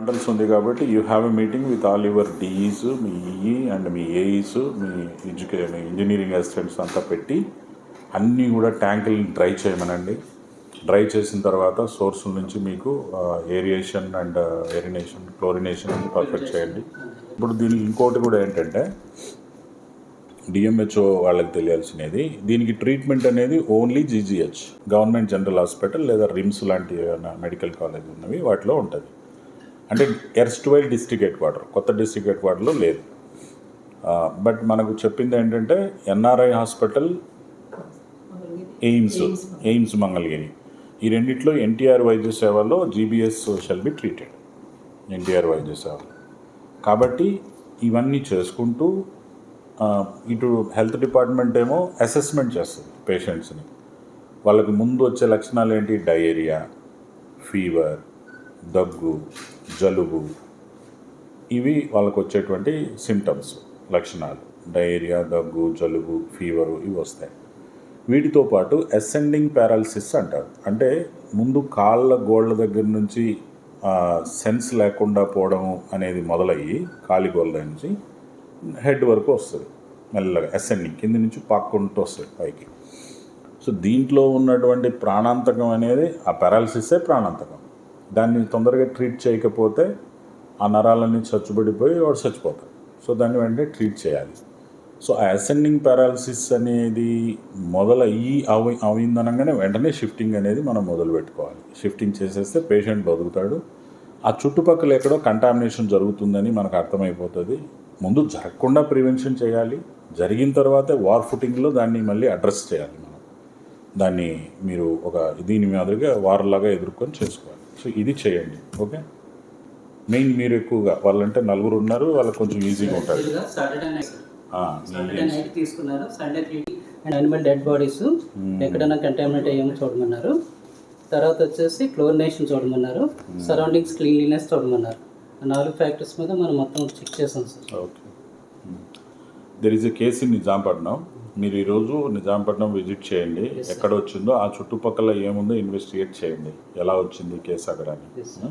Mandals ఉంది కాబట్టి you have a meeting with all your DEs me EE and మీ AEs మీ ఎడ్యుకే మీ ఇంజనీరింగ్ అసిస్టెంట్స్ అంతా పెట్టి అన్నీ కూడా ట్యాంకుల్ని డ్రై చేయమనండి. డ్రై చేసిన తర్వాత సోర్స్ నుంచి మీకు ఏరియేషన్ అండ్ ఎరినేషన్ క్లోరినేషన్ పర్ఫెక్ట్ చేయండి. ఇప్పుడు దీనికి ఇంకోటి కూడా ఏంటంటే డిఎంహెచ్ఓ వాళ్ళకి తెలియాల్సినది దీనికి ట్రీట్మెంట్ అనేది only GGH government general hospital లేదా రిమ్స్ లాంటి మెడికల్ కాలేజ్ ఉన్నవి వాటిలో ఉంటుంది. అంటే ఎర్స్ట్వైల్ డిస్ట్రిక్ట్ హెడ్ క్వార్టర్ కొత్త డిస్ట్రిక్ట్ హెడ్ క్వార్టర్లో లేదు. బట్ మనకు చెప్పింది ఏంటంటే NRI hospital AIIMS AIIMS Mangalagiri. ఈ రెండిట్లో ఎన్టీఆర్ వైద్య సేవలో GBS shall be treated. NTR వైద్య సేవలు. కాబట్టి ఇవన్నీ చేసుకుంటూ ఇటు హెల్త్ డిపార్ట్మెంట్ ఏమో అసెస్మెంట్ చేస్తుంది పేషెంట్స్ని. వాళ్ళకి ముందు వచ్చే లక్షణాలు ఏంటి? డయేరియా ఫీవర్ దగ్గు జలుబు ఇవి వాళ్ళకు వచ్చేటువంటి సిమ్టమ్స్ లక్షణాలు. డయేరియా దగ్గు జలుబు ఫీవరు ఇవి వస్తాయి. వీటితో పాటు అసెండింగ్ పారాలసిస్ అంటారు. అంటే ముందు కాళ్ళ గోళ్ళ దగ్గర నుంచి సెన్స్ లేకుండా పోవడం అనేది మొదలయ్యి కాలి గోళ్ళ నుంచి హెడ్ వరకు వస్తుంది. మెల్లగా అసెండింగ్ కింద నుంచి పాక్కుంటూ వస్తుంది పైకి. సో దీంట్లో ఉన్నటువంటి ప్రాణాంతకం అనేది ఆ పారాలసిసే ప్రాణాంతకం. దాన్ని తొందరగా ట్రీట్ చేయకపోతే ఆ నరాలన్నీ చచ్చుబడిపోయి వాడు చచ్చిపోతాడు. సో దాన్ని వెంటనే ట్రీట్ చేయాలి. సో ఆ అసెండింగ్ పారాలసిస్ అనేది మొదలయ్యి అవి అయిందనగానే వెంటనే షిఫ్టింగ్ అనేది మనం మొదలు పెట్టుకోవాలి. షిఫ్టింగ్ చేసేస్తే పేషెంట్ బతుకుతాడు. ఆ చుట్టుపక్కల ఎక్కడో కంటామినేషన్ జరుగుతుందని మనకు అర్థమైపోతుంది. ముందు జరగకుండా ప్రివెన్షన్ చేయాలి. జరిగిన తర్వాతే వార్ ఫుటింగ్లో దాన్ని మళ్ళీ అడ్రస్ చేయాలి మనం. దాన్ని మీరు ఒక దీని మాదిరిగా వార్లాగా ఎదుర్కొని చేసుకోవాలి. సో ఇది చేయండి ఓకే? మెయిన్ మీరు ఎక్కువగా వాళ్ళంటే నలుగురు ఉన్నారు వాళ్ళకి కొంచెం ఈజీగా ఉంటుంది. సాటర్డే నైట్ ఆ, సాటర్డే నైట్ తీసుకున్నారు. Sunday and animal dead bodies ఎక్కడైనా కంటామినేట్ అయ్యామో చూడమన్నారు. తర్వాత వచ్చేసి క్లోరినేషన్ చూడమన్నారు. సరౌండింగ్స్ క్లీన్లీనెస్ చూడమన్నారు. నాలుగు ఫ్యాక్టర్స్ మీద మనం మొత్తం చెక్ చేసాం sir okay there is a case in Nizampatnam మీరు ఈరోజు నిజాంపట్నం విజిట్ చేయండి. ఎక్కడ వచ్చిందో ఆ చుట్టుపక్కల ఏముందో ఇన్వెస్టిగేట్ చేయండి. ఎలా వచ్చింది కేసు అక్కడ అని.